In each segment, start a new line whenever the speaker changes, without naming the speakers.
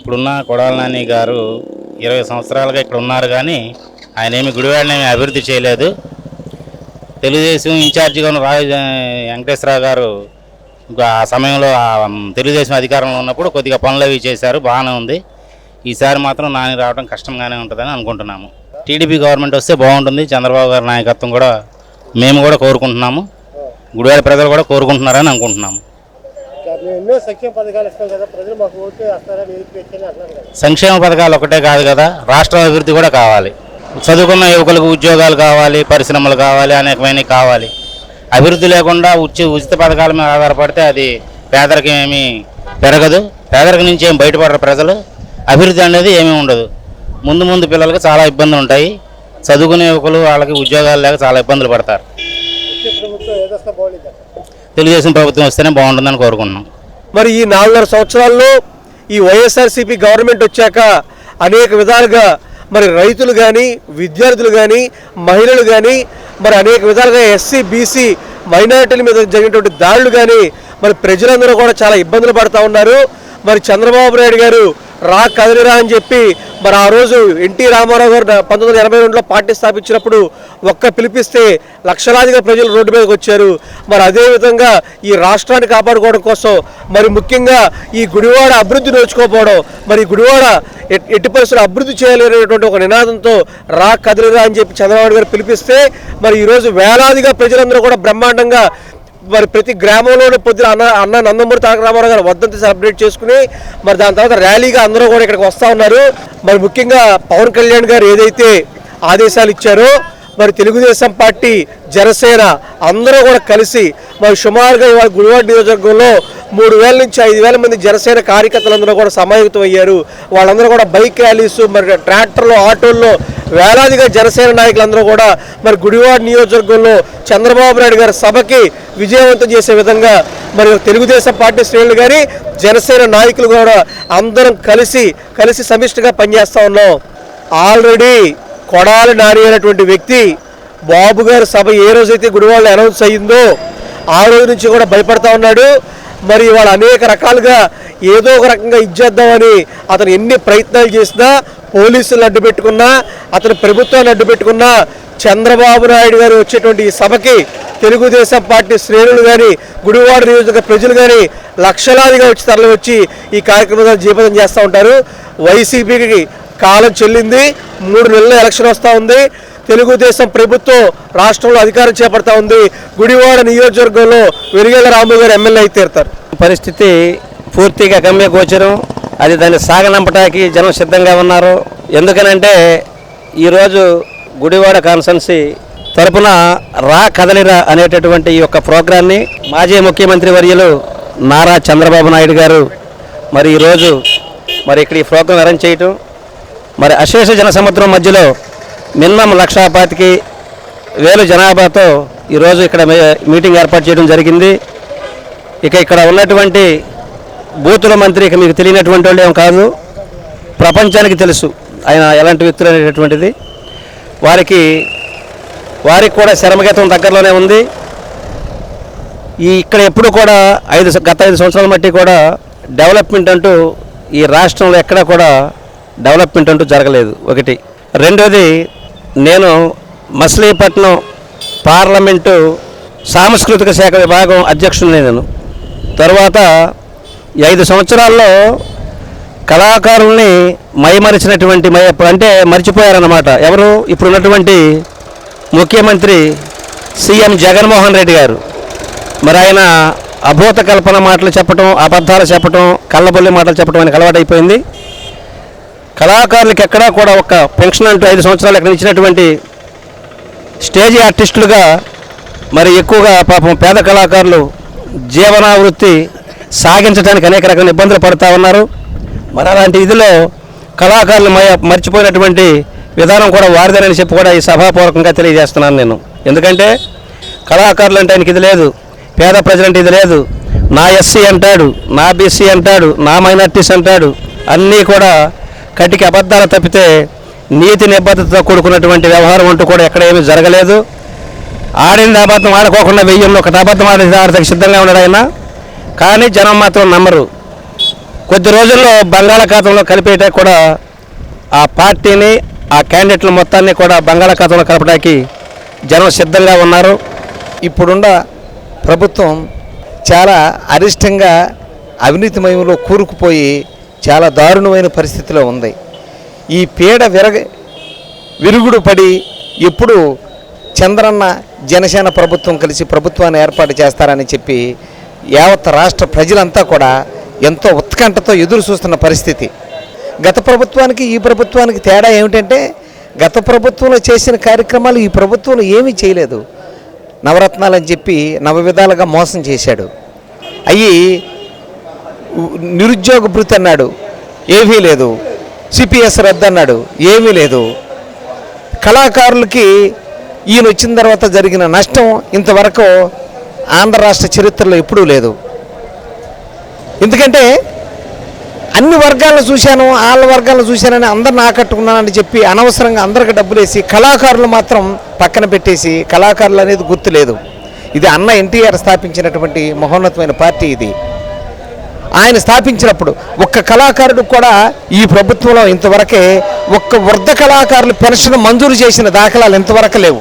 ఇప్పుడున్న కొడాల నాని గారు ఇరవై సంవత్సరాలుగా ఇక్కడ ఉన్నారు కానీ ఆయన ఏమి గుడివాడనేమి అభివృద్ధి చేయలేదు. తెలుగుదేశం ఇన్ఛార్జిగా ఉన్న రాజు వెంకటేశ్వరరావు గారు ఆ సమయంలో తెలుగుదేశం అధికారంలో ఉన్నప్పుడు కొద్దిగా పనులు అవి చేశారు బాగానే ఉంది. ఈసారి మాత్రం నాని రావడం కష్టంగానే ఉంటుందని అనుకుంటున్నాము. టీడీపీ గవర్నమెంట్ వస్తే బాగుంటుంది చంద్రబాబు గారి నాయకత్వం కూడా మేము కూడా కోరుకుంటున్నాము గుడివాడ ప్రజలు కూడా కోరుకుంటున్నారని అనుకుంటున్నాము.
ఎన్నో సంక్షేమ పథకాలు ఇస్తాం కదా ప్రజలు మాకు ఓటు వేస్తారని నిలిపిపెట్టని అంటున్నారు కదా.
సంక్షేమ పథకాలు ఒకటే కాదు కదా రాష్ట్ర అభివృద్ధి కూడా కావాలి. చదువుకున్న యువకులకు ఉద్యోగాలు కావాలి పరిశ్రమలు కావాలి అనేకమైనవి కావాలి. అభివృద్ధి లేకుండా ఉచి ఉచిత పథకాల మీద ఆధారపడితే అది పేదరికం ఏమీ పెరగదు. పేదరికం నుంచి ఏం బయటపడరు ప్రజలు. అభివృద్ధి అనేది ఏమీ ఉండదు. ముందు ముందు పిల్లలకు చాలా ఇబ్బందులు ఉంటాయి. చదువుకునే యువకులు వాళ్ళకి ఉద్యోగాలు లేక చాలా ఇబ్బందులు పడతారు. తెలుగుదేశం ప్రభుత్వం వస్తేనే బాగుంటుందని కోరుకుంటున్నాం.
మరి ఈ నాలుగున్నర సంవత్సరాల్లో ఈ వైఎస్ఆర్సీపీ గవర్నమెంట్ వచ్చాక అనేక విధాలుగా మరి రైతులు కానీ విద్యార్థులు కానీ మహిళలు కానీ మరి అనేక విధాలుగా ఎస్సీ బీసీ మైనారిటీల మీద జరిగినటువంటి దాడులు కానీ మరి ప్రజలందరూ కూడా చాలా ఇబ్బందులు పడుతూ ఉన్నారు. మరి చంద్రబాబు నాయుడు గారు రా కదిలిరా అని చెప్పి మరి ఆ రోజు ఎన్టీ రామారావు గారు పంతొమ్మిది వందల ఎనభై రెండులో పార్టీ స్థాపించినప్పుడు ఒక్క పిలిపిస్తే లక్షలాదిగా ప్రజలు రోడ్డు మీదకి వచ్చారు. మరి అదేవిధంగా ఈ రాష్ట్రాన్ని కాపాడుకోవడం కోసం మరి ముఖ్యంగా ఈ గుడివాడ అభివృద్ధి నోచుకోపోవడం మరి గుడివాడ ఎట్- ఎట్టి పరిస్థితులు అభివృద్ధి చేయలేనటువంటి ఒక నినాదంతో రా కదిలిరా అని చెప్పి చంద్రబాబు గారు పిలిపిస్తే మరి ఈరోజు వేలాదిగా ప్రజలందరూ కూడా బ్రహ్మాండంగా మరి ప్రతి గ్రామంలోనూ పొద్దున అన్న అన్న నందమూరి తారక రామారావు గారు వద్దంతా సెలబ్రేట్ చేసుకుని మరి దాని తర్వాత ర్యాలీగా అందరూ కూడా ఇక్కడికి వస్తూ ఉన్నారు. మరి ముఖ్యంగా పవన్ కళ్యాణ్ గారు ఏదైతే ఆదేశాలు ఇచ్చారో మరి తెలుగుదేశం పార్టీ జనసేన అందరూ కూడా కలిసి మరి సుమారుగా ఇవాళ గుడివాడ నియోజకవర్గంలో మూడు వేల నుంచి ఐదు వేల మంది జనసేన కార్యకర్తలందరూ కూడా సమాయుక్తం అయ్యారు. వాళ్ళందరూ కూడా బైక్ ర్యాలీస్ మరి ట్రాక్టర్లు ఆటోల్లో వేలాదిగా జనసేన నాయకులందరూ కూడా మరి గుడివాడ నియోజకవర్గంలో చంద్రబాబు నాయుడు గారి సభకి విజయవంతం చేసే విధంగా మరి తెలుగుదేశం పార్టీ శ్రేణులు కానీ జనసేన నాయకులు కూడా అందరం కలిసి కలిసి సమిష్టిగా పనిచేస్తూ ఉన్నాం. ఆల్రెడీ కొడాలి నాని అనేటువంటి వ్యక్తి బాబు గారి సభ ఏ రోజైతే గుడివాడలో అనౌన్స్ అయ్యిందో ఆ రోజు నుంచి కూడా భయపడతా ఉన్నాడు. మరి ఇవాళ అనేక రకాలుగా ఏదో ఒక రకంగా ఇచ్చేద్దామని అతను ఎన్ని ప్రయత్నాలు చేసినా పోలీసులు అడ్డు పెట్టుకున్నా అతని ప్రభుత్వాన్ని అడ్డు పెట్టుకున్నా చంద్రబాబు నాయుడు గారు వచ్చేటువంటి ఈ సభకి తెలుగుదేశం పార్టీ శ్రేణులు కానీ గుడివాడ నియోజక ప్రజలు కానీ లక్షలాదిగా వచ్చి తరలి వచ్చి ఈ కార్యక్రమాన్ని జీవితం చేస్తూ ఉంటారు. వైసీపీకి కాలం చెల్లింది మూడు నెలల ఎలక్షన్ వస్తూ ఉంది. తెలుగుదేశం ప్రభుత్వం రాష్ట్రంలో అధికారం చేపడతా ఉంది. గుడివాడ నియోజకవర్గంలో వెలిగేల రాము గారు ఎమ్మెల్యే అయితే తీరుతారు.
పరిస్థితి పూర్తిగా గమ్య గోచరం. అది దాన్ని సాగనంపటానికి జనం సిద్ధంగా ఉన్నారు. ఎందుకనంటే ఈరోజు గుడివాడ కాన్సన్సీ తరపున రా కదలిరా అనేటటువంటి ఈ యొక్క ప్రోగ్రాన్ని మాజీ ముఖ్యమంత్రి వర్యులు నారా చంద్రబాబు నాయుడు గారు మరి ఈరోజు మరి ఇక్కడ ఈ ప్రోగ్రాం అరేంజ్ చేయటం. మరి అశేష జనసముద్రం మధ్యలో మినిమం లక్షా పాతికి వేలు జనాభాతో ఈరోజు ఇక్కడ మీటింగ్ ఏర్పాటు చేయడం జరిగింది. ఇక ఇక్కడ ఉన్నటువంటి బూతుల మంత్రి ఇక మీకు తెలియనటువంటి వాళ్ళు ఏం కాదు. ప్రపంచానికి తెలుసు ఆయన ఎలాంటి వ్యక్తులు అనేటటువంటిది. వారికి వారికి కూడా శ్రమగీతం దగ్గరలోనే ఉంది. ఈ ఇక్కడ ఎప్పుడు కూడా ఐదు గత ఐదు సంవత్సరాల మట్టి కూడా డెవలప్మెంట్ అంటూ ఈ రాష్ట్రంలో ఎక్కడా కూడా డెవలప్మెంట్ అంటూ జరగలేదు. ఒకటి. రెండోది నేను మచిలీపట్నం పార్లమెంటు సాంస్కృతిక శాఖ విభాగం అధ్యక్షుడిని నేను. తర్వాత ఐదు సంవత్సరాల్లో కళాకారుల్ని మైమరిచినటువంటి మై అంటే మర్చిపోయారన్నమాట. ఎవరు? ఇప్పుడు ఉన్నటువంటి ముఖ్యమంత్రి సీఎం జగన్మోహన్ రెడ్డి గారు. మరి ఆయన అభూత కల్పన మాటలు చెప్పటం అబద్ధాలు చెప్పటం కళ్ళబొల్లి మాటలు చెప్పటం ఆయనకు అలవాటైపోయింది. కళాకారులకు ఎక్కడా కూడా ఒక పెన్షన్ అంటూ ఐదు సంవత్సరాలు ఎక్కడ ఇచ్చినటువంటి స్టేజ్ ఆర్టిస్టులుగా మరి ఎక్కువగా పాపం పేద కళాకారులు జీవనావృత్తి సాగించడానికి అనేక రకాల ఇబ్బందులు పడుతూ ఉన్నారు. మరి అలాంటి ఇదిలో కళాకారులు మ మర్చిపోయినటువంటి విధానం కూడా వారిదేనని చెప్పి కూడా ఈ సభాపూర్వకంగా తెలియజేస్తున్నాను నేను. ఎందుకంటే కళాకారులు అంటే ఆయనకి ఇది లేదు పేద ప్రజలంటే ఇది లేదు నా ఎస్సీ అంటాడు నా బీసీ అంటాడు నా మైనార్టీస్ అంటాడు అన్నీ కూడా కటికి అబద్ధాలు తప్పితే నీతి నిబద్ధతతో కూడుకున్నటువంటి వ్యవహారం అంటూ కూడా ఎక్కడ ఏమీ జరగలేదు. ఆడింది అబద్ధం ఆడుకోకుండా వెయ్యంలో ఒక అబద్ధం ఆడి ఆడడానికి సిద్ధంగా ఉన్నాడు ఆయన. కానీ జనం మాత్రం నమ్మరు. కొద్ది రోజుల్లో బంగాళాఖాతంలో కలిపేట కూడా ఆ పార్టీని ఆ క్యాండిడేట్ల మొత్తాన్ని కూడా బంగాళాఖాతంలో కలపడానికి జనం సిద్ధంగా ఉన్నారు.
ఇప్పుడున్న ప్రభుత్వం చాలా అరిష్టంగా అవినీతిమయంలో కూరుకుపోయి చాలా దారుణమైన పరిస్థితిలో ఉంది. ఈ పీడ విరగ విరుగుడు పడి ఎప్పుడు చంద్రన్న జనసేన ప్రభుత్వం కలిసి ప్రభుత్వాన్ని ఏర్పాటు చేస్తారని చెప్పి యావత్ రాష్ట్ర ప్రజలంతా కూడా ఎంతో ఉత్కంఠతో ఎదురు చూస్తున్న పరిస్థితి. గత ప్రభుత్వానికి ఈ ప్రభుత్వానికి తేడా ఏమిటంటే గత ప్రభుత్వంలో చేసిన కార్యక్రమాలు ఈ ప్రభుత్వంలో ఏమీ చేయలేదు. నవరత్నాలు అని చెప్పి నవ విధాలుగా మోసం చేశాడు. అయ్యి నిరుద్యోగ భృతి అన్నాడు. ఏమీ లేదు. సిపిఎస్ రద్దు అన్నాడు. ఏమీ లేదు. కళాకారులకి ఈయన వచ్చిన తర్వాత జరిగిన నష్టం ఇంతవరకు ఆంధ్ర రాష్ట్ర చరిత్రలో ఎప్పుడూ లేదు. ఎందుకంటే అన్ని వర్గాలను చూశాను వాళ్ళ వర్గాలను చూశానని అందరిని ఆకట్టుకున్నానని చెప్పి అనవసరంగా అందరికి డబ్బులేసి కళాకారులు మాత్రం పక్కన పెట్టేసి కళాకారులు అనేది గుర్తులేదు ఇది అన్న ఎన్టీఆర్ స్థాపించినటువంటి మహోన్నతమైన పార్టీ ఇది. ఆయన స్థాపించినప్పుడు ఒక్క కళాకారుడు కూడా ఈ ప్రభుత్వంలో ఇంతవరకే ఒక్క వృద్ధ కళాకారులు పెన్షన్ మంజూరు చేసిన దాఖలాలు ఇంతవరకు లేవు.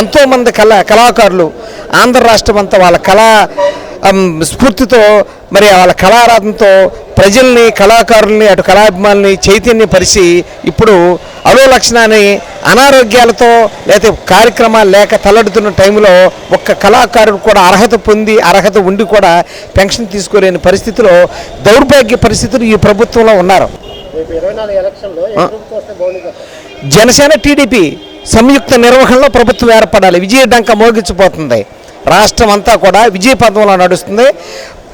ఎంతోమంది కళా కళాకారులు ఆంధ్ర రాష్ట్రం అంతా వాళ్ళ కళా స్ఫూర్తితో మరి వాళ్ళ కళారాధనతో ప్రజల్ని కళాకారుల్ని అటు కళాభిమానుల్ని చైతన్యపరిచి ఇప్పుడు అలో లక్షణాన్ని అనారోగ్యాలతో లేకపోతే కార్యక్రమాలు లేక తల్లడుతున్న టైంలో ఒక్క కళాకారుడు కూడా అర్హత పొంది అర్హత ఉండి కూడా పెన్షన్ తీసుకోలేని పరిస్థితిలో దౌర్భాగ్య పరిస్థితులు ఈ ప్రభుత్వంలో ఉన్నారు. జనసేన టీడీపీ సంయుక్త నిర్వహణలో ప్రభుత్వం ఏర్పడాలి. విజయ డంక మోగించిపోతుంది రాష్ట్రం అంతా కూడా విజయ పథంలో నడుస్తుంది.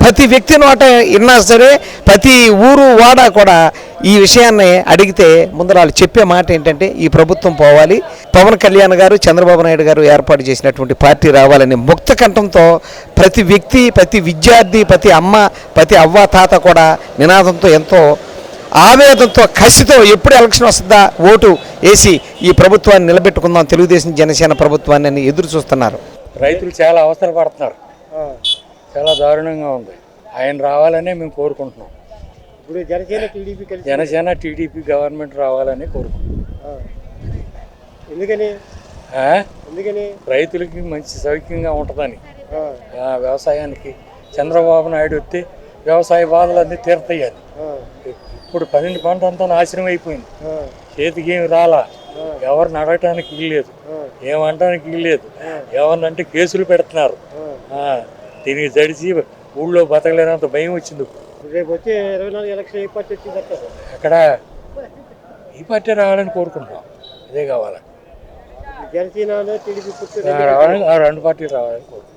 ప్రతి వ్యక్తి నోట విన్నా సరే ప్రతి ఊరు వాడ కూడా ఈ విషయాన్ని అడిగితే ముందు వాళ్ళు చెప్పే మాట ఏంటంటే ఈ ప్రభుత్వం పోవాలి. పవన్ కళ్యాణ్ గారు చంద్రబాబు నాయుడు గారు ఏర్పాటు చేసినటువంటి పార్టీ రావాలని ముక్త కంఠంతో ప్రతి వ్యక్తి ప్రతి విద్యార్థి ప్రతి అమ్మ ప్రతి అవ్వ తాత కూడా నినాదంతో ఎంతో ఆవేదంతో కసితో ఎప్పుడు ఎలక్షన్ వస్తుందా ఓటు వేసి ఈ ప్రభుత్వాన్ని నిలబెట్టుకుందాం. తెలుగుదేశం జనసేన ప్రభుత్వాన్ని అని ఎదురు చూస్తున్నారు.
రైతులు చాలా అవసరం పడుతున్నారు చాలా దారుణంగా ఉంది. ఆయన రావాలనే మేము కోరుకుంటున్నాం.
ఇప్పుడు జనసేన టీడీపీ కలిసి
జనసేన టీడీపీ గవర్నమెంట్ రావాలని కోరుకుంటున్నాం.
ఎందుకని? ఎందుకని?
రైతులకి మంచి సౌఖ్యంగా ఉంటుందని. వ్యవసాయానికి చంద్రబాబు నాయుడు వస్తే వ్యవసాయ బాధలన్నీ తీరుతాయని. ఇప్పుడు పన్నెండు పంట అంతా నాశనం అయిపోయింది. చేతికి ఏమి రాలా? ఎవరిని అడగటానికి ఇల్లేదు ఏమంటానికి ఇల్లేదు ఎవరినంటే కేసులు పెడుతున్నారు. దీనికి జడిసి ఊళ్ళో బతకలేనంత భయం వచ్చింది.
రేపు వచ్చే ఇరవై నాలుగు ఎలక్షన్ ఏ పార్టీ వచ్చింది
అక్కడ ఈ పార్టీ రావాలని కోరుకుంటున్నాం. ఇదే కావాలి?
జనసేన టీడీపీ
రావాలని ఆ రెండు పార్టీలు రావాలని కోరుకుంటున్నాం.